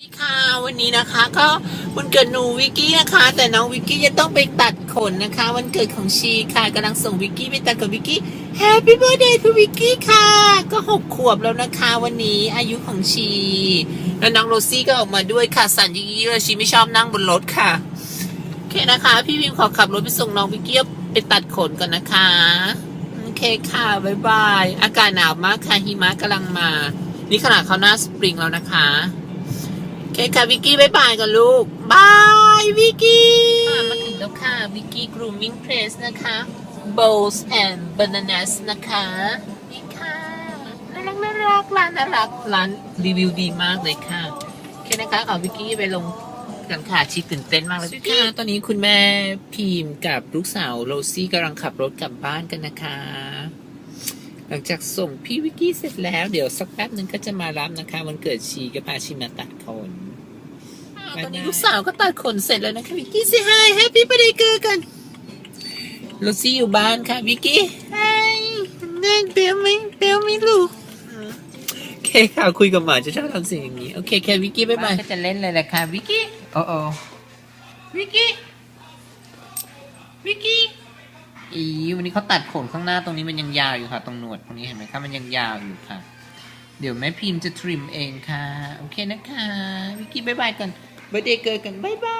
วัสดีค่ะวันนี้นะคะก็วันเกิดหนูวิกกี้นะคะ แต่น้องวิกกี้จะต้องไปตัดขนนะคะ วันเกิดของชีค่ะกำลังส่งวิกกี้ไปตัดกับวิกกี้ Happy Birthday to วิกกี้ค่ะ ก็หกขวบแล้วนะคะ วันนี้อายุของชี แล้วน้องโรซี่ก็ออกมาด้วยค่ะสั่นยิ่งๆเลยชีไม่ชอบนั่งบนรถค่ะโอเคนะคะ พี่วิมขอขับรถไปส่งน้องวิกกี้ไปตัดขนก่อนนะคะโอเคค่ะบ๊ายบายอากาศหนาวมากค่ะหิมะกำลังมา นี่ขนาดเขาหน้าสปริงแล้วนะคะ เคค่ะวิกกี้บายบายกันลูกบายวิกกี้ค่ะมาถึงแล้วค่ะวิกกี้ grooming place นะคะ bowls and bananas นะคะนี่ค่ะน่ารักน่ารักร้านน่ารักร้านรีวิวดีมากเลยค่ะโอเคนะคะขอวิกกี้ไปลงกันค่ะชีตื่นเต้นมากเลยค่ะตอนนี้คุณแม่พิมพ์กับลูกสาวโรซี่กำลังขับรถกลับบ้านกันนะคะ หลังจากส่งพี่วิกกี้เสร็จแล้วเดี๋ยวสักแป๊บนึงก็จะมารับนะคะ วันเกิดชีก็พาชีมาตัดขนตอนนี้ลูกสาวก็ตัดขนเสร็จแล้วนะคะวิกกี้สิฮายแฮปปี้บ r ร์ d เดย์เกิกันโรซี่อยู่บ้านค่ะวิกกี้ไฮเน่นเปียวไหมเปียวไหมลูกโอเคค่ะคุยกับหมาจะชอบทำสิ่งอย่างนี้โอเคแค่วิกกี้บ๊ายบายก็จะเล่นเลยแหละค่ะวิกกี้โอ้โอวิกกี้วิกกี้ อีวันนี้เขาตัดขนข้างหน้าตรงนี้มันยังยาวอยู่ค่ะ ตรงหนวดตรงนี้เห็นไหมคะมันยังยาวอยู่ค่ะ เดี๋ยวแม่พิมพ์จะทริมเองค่ะ โอเคนะคะวิกกี้บายบายกันเบ r ร์เดย์เกิดกันบายบาย